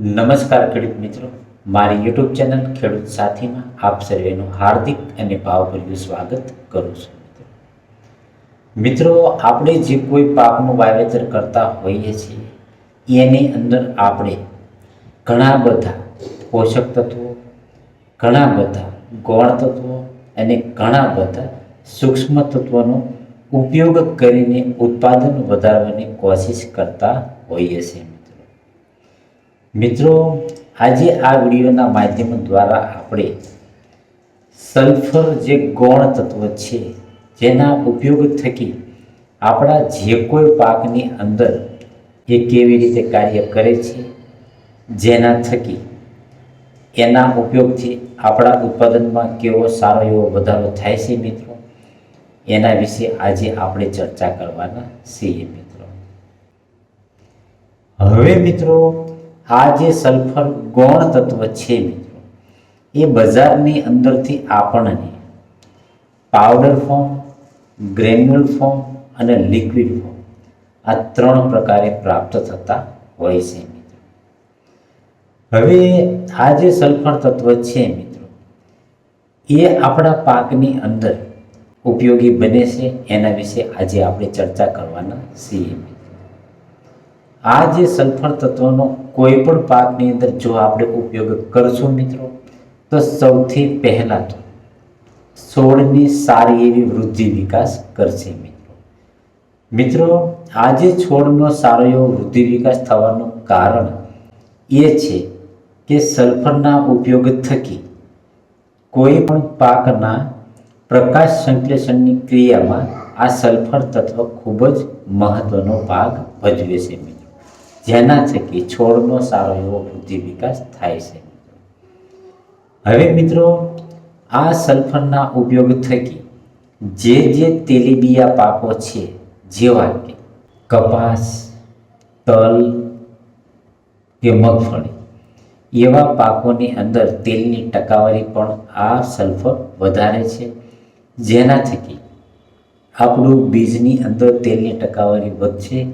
નમસ્કાર ખેડૂત મિત્રો. મારી યુટ્યુબ ચેનલ ખેડૂત સાથીમાં આપ સર્વેનું હાર્દિક અને ભાવભર્યું સ્વાગત કરું છું મિત્રો. આપણે જે કોઈ પાકનું વાવેતર કરતા હોઈએ છીએ, એની અંદર આપણે ઘણા બધા પોષક તત્વો, ઘણા બધા ગૌણ તત્વો અને ઘણા બધા સૂક્ષ્મ તત્વોનો ઉપયોગ કરીને ઉત્પાદન વધારવાની કોશિશ કરતા હોઈએ છીએ. મિત્રો, આજે આ વિડીયોના માધ્યમ દ્વારા આપણે સલ્ફર જે ગૌણ તત્વ છે, જેના ઉપયોગ થકી આપણા જે કોઈ પાકની અંદર એ કેવી રીતે કાર્ય કરે છે, જેના થકી એના ઉપયોગથી આપણા ઉત્પાદનમાં કેવો સારો એવો વધારો થાય છે મિત્રો, એના વિશે આજે આપણે ચર્ચા કરવાના છીએ મિત્રો. હવે મિત્રો આ જે સલ્ફર ગૌણ તત્વ છે મિત્રો. એ બજારની અંદરથી આપણને પાવડર ફોર્મ, ગ્રેન્યુલ ફોર્મ અને લિક્વિડ ફોર્મ આ ત્રણ પ્રકારે પ્રાપ્ત થતા હોય છે મિત્રો. હવે આ જે સલ્ફર તત્વ છે મિત્રો, એ આપણા પાકની અંદર ઉપયોગી બને છે એના વિશે આજે આપણે ચર્ચા કરવાના છીએ. મિત્રો આ જે સલ્ફર તત્વનો કોઈ પણ પાકની અંદર જો આપણે ઉપયોગ કરશું મિત્રો, તો સૌથી પહેલાં તો છોડની સારી એવી વૃદ્ધિ વિકાસ કરશે મિત્રો. મિત્રો આજે છોડનો સારો એવો વૃદ્ધિ વિકાસ થવાનું કારણ એ છે કે સલ્ફરના ઉપયોગ થકી કોઈ પણ પાકના પ્રકાશ સંશ્લેષણની ક્રિયામાં આ સલ્ફર તત્વ ખૂબ જ મહત્વનો ભાગ ભજવે છે મિત્રો. જેના થકી છોડનો સારો એવો વૃદ્ધિ વિકાસ થાય છે. હવે મિત્રો, આ સલ્ફરના ઉપયોગ થકી જે જે તેલીબિયા પાકો છે, જેવા કે કપાસ, તલ કે મગફળી, એવા પાકોની અંદર તેલની ટકાવારી પણ આ સલ્ફર વધારે છે. જેના થકી આપણું બીજની અંદર તેલની ટકાવારી વધશે.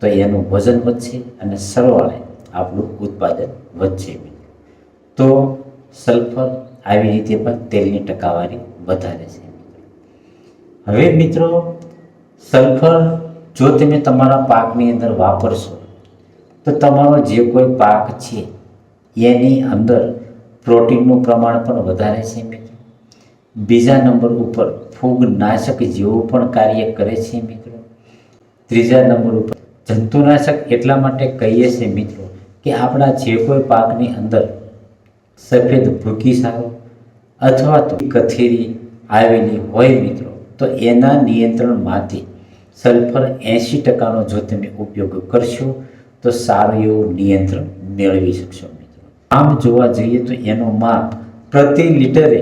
તો એનું વજન વધશે અને સરવાળે આપણું ઉત્પાદન વધશે. તો સલ્ફર આવી રીતે પણ તેલની ટકાવારી વધારે છે. હવે મિત્રો, સલ્ફર જો તમે તમારા પાકની અંદર વાપરશો, તો તમારો જે કોઈ પાક છે, એની અંદર પ્રોટીનનું પ્રમાણ પણ વધારે છે મિત્રો. બીજા નંબર ઉપર ફૂગનાશક જેવું પણ કાર્ય કરે છે મિત્રો. ત્રીજા નંબર ઉપર જંતુનાશક એટલા માટે કહીએ છીએ મિત્રો કે આપણા જે કોઈ પાકની અંદર સફેદ ભૂકી સારો અથવા તો કથેરી આવેલી હોય મિત્રો, તો એના નિયંત્રણ માટે સલ્ફર એંશી ટકાનો જો તમે ઉપયોગ કરશો, તો સારું એવું નિયંત્રણ મેળવી શકશો મિત્રો. આમ જોવા જઈએ તો એનો માપ પ્રતિ લીટરે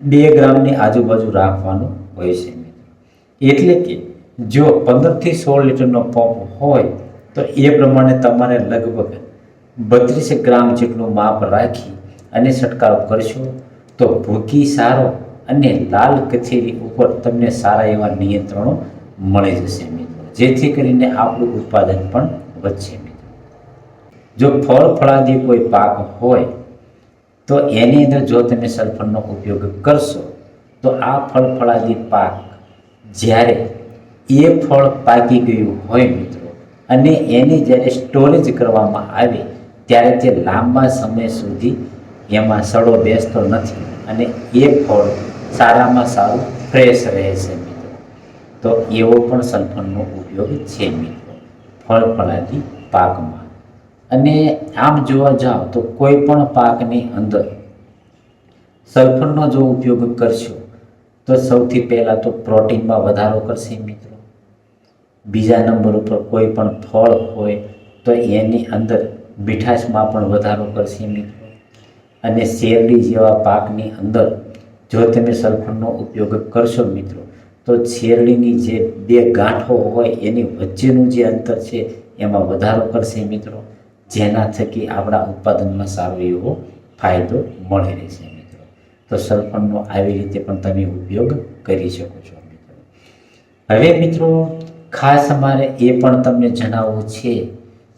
બે ગ્રામની આજુબાજુ રાખવાનો હોય છે મિત્રો. એટલે કે જો પંદરથી સોળ લીટરનો પંપ હોય, તો એ પ્રમાણે તમારે લગભગ બત્રીસ ગ્રામ જેટલું માપ રાખી અને છંટકાવ કરશો. તો ભૂકી, સારો અને લાલ કથેરી ઉપર તમને સારા એવા નિયંત્રણો મળી જશે મિત્રો. જેથી કરીને આપણું ઉત્પાદન પણ વધશે મિત્રો. જો ફળ ફળાદી કોઈ પાક હોય, તો એની અંદર જો તમે સલ્ફરનો ઉપયોગ કરશો, તો આ ફળ ફળાદી પાક જ્યારે એ ફળ પાકી ગયું હોય મિત્રો. અને એની જ્યારે સ્ટોરેજ કરવામાં આવે, ત્યારે તે લાંબા સમય સુધી એમાં સડો બેસતો નથી અને એ ફળ સારામાં સારું ફ્રેશ રહે છે મિત્રો. તો એવો પણ સલ્ફરનો ઉપયોગ છે મિત્રો ફળ ફળાદી પાકમાં. અને આમ જોવા જાઓ તો કોઈ પણ પાકની અંદર સલ્ફરનો જો ઉપયોગ કરશો, તો સૌથી પહેલાં તો પ્રોટીનમાં વધારો કરશે મિત્રો. બીજા નંબર ઉપર કોઈ પણ ફળ હોય તો એની અંદર મીઠાશમાં પણ વધારો કરશે મિત્રો અને શેરડી જેવા પાકની અંદર જો તમે સલ્ફરનો ઉપયોગ કરશો મિત્રો, તો શેરડીની જે બે ગાંઠો હોય એની વચ્ચેનું જે અંતર છે એમાં વધારો કરશે મિત્રો. જેના થકી આપણા ઉત્પાદનમાં સારો એવો ફાયદો મળી રહેશે મિત્રો. તો સલ્ફરનો આવી રીતે પણ તમે ઉપયોગ કરી શકો છો મિત્રો. હવે મિત્રો ખાસ અમારે એ પણ તમને જણાવવું છે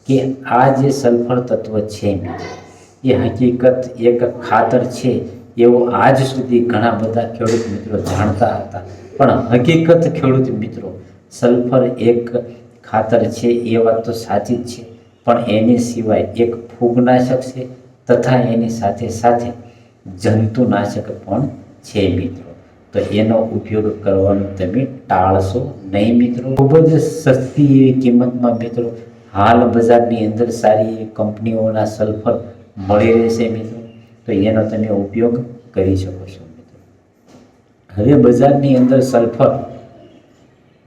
કે આ જે સલ્ફર તત્વ છે, એ હકીકત એક ખાતર છે એવું આજ સુધી ઘણા બધા ખેડૂત મિત્રો જાણતા હતા. પણ હકીકત ખેડૂત મિત્રો, સલ્ફર એક ખાતર છે, એ વાત તો સાચી જ છે, પણ એની સિવાય એક ફૂગનાશક છે તથા એની સાથે સાથે જંતુનાશક પણ છે મિત્રો. તો એનો ઉપયોગ કરવાનો તમે ટાળશો. નહીં મિત્રો? ખૂબ જ સસ્તી એવી કિંમતમાં મિત્રો, હાલ બજારની અંદર સારી એવી કંપનીઓના સલ્ફર મળી રહેશે મિત્રો. તો એનો તમે ઉપયોગ કરી શકો છો મિત્રો. હવે બજારની અંદર સલ્ફર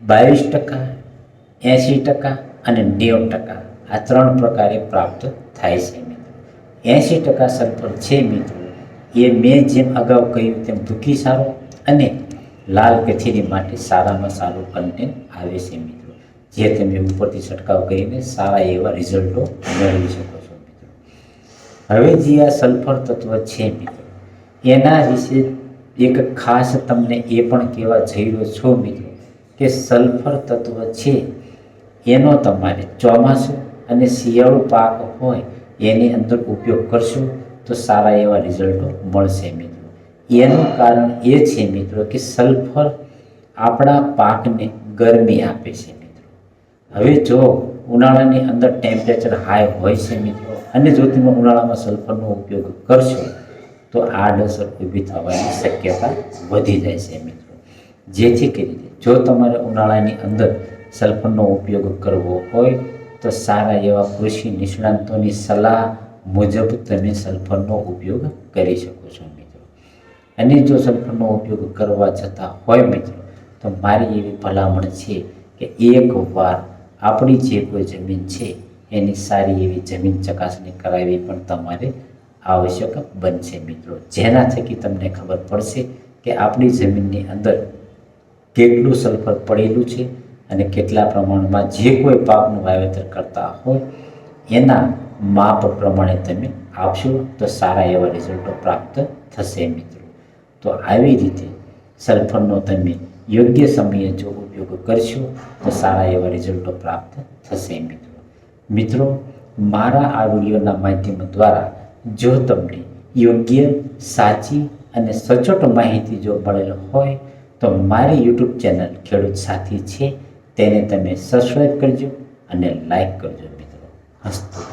બાવીસ ટકા, એંશી ટકા અને નેવું ટકા આ ત્રણ પ્રકારે પ્રાપ્ત થાય છે મિત્રો. એંશી ટકા સલ્ફર છે મિત્રો. એ મેં જેમ અગાઉ કહ્યું તેમ દુઃખી સારો અને લાલ કથેરી માટે સારામાં સારું કન્ટેન્ટ આવે છે મિત્રો. જે તમે ઉપરથી છંટકાવ કરીને સારા એવા રિઝલ્ટો મેળવી શકો છો મિત્રો. હવે જે આ સલ્ફર તત્વ છે મિત્રો, એના વિશે એક ખાસ તમને એ પણ કહેવા જઈ રહ્યો છો મિત્રો કે સલ્ફર તત્વ છે, એનો તમારે ચોમાસું અને શિયાળુ પાક હોય એની અંદર ઉપયોગ કરશો તો સારા એવા રિઝલ્ટો મળશે મિત્રો. એનું કારણ એ છે મિત્રો કે સલ્ફર આપણા પાકને ગરમી આપે છે મિત્રો. હવે જો ઉનાળાની અંદર ટેમ્પરેચર હાઈ હોય છે મિત્રો અને જો તમે ઉનાળામાં સલ્ફરનો ઉપયોગ કરશો, તો આડઅસર ઊભી થવાની શક્યતા વધી જાય છે મિત્રો. જેથી કરીને જો તમારે ઉનાળાની અંદર સલ્ફરનો ઉપયોગ કરવો હોય, તો સારા એવા કૃષિ નિષ્ણાંતોની સલાહ મુજબ તમે સલ્ફરનો ઉપયોગ કરી શકો છો અને જો સલ્ફરનો ઉપયોગ કરવા જતાં હોય મિત્રો, તો મારી એવી ભલામણ છે કે એકવાર આપણી જે કોઈ જમીન છે, એની સારી એવી જમીન ચકાસણી કરાવવી પણ તમારે આવશ્યક બનશે મિત્રો. જેના થકી તમને ખબર પડશે કે આપણી જમીનની અંદર કેટલું સલ્ફર પડેલું છે અને કેટલા પ્રમાણમાં જે કોઈ પાકનું વાવેતર કરતા હોય, એના માપ પ્રમાણે તમે આપશો તો સારા એવા રિઝલ્ટો પ્રાપ્ત થશે મિત્રો. તો આવી રીતે સલ્ફરનો તમે યોગ્ય સમયે જો ઉપયોગ કરશો, તો સારા એવા રિઝલ્ટો પ્રાપ્ત થશે મિત્રો. મિત્રો, મારા આ વિડીયોના માધ્યમ દ્વારા જો તમને યોગ્ય, સાચી અને સચોટ માહિતી જો મળેલ હોય, તો મારી યુટ્યુબ ચેનલ ખેડૂત સાથી છે, તેને તમે સબસ્ક્રાઈબ કરજો અને લાઈક કરજો મિત્રો. હસ્તો.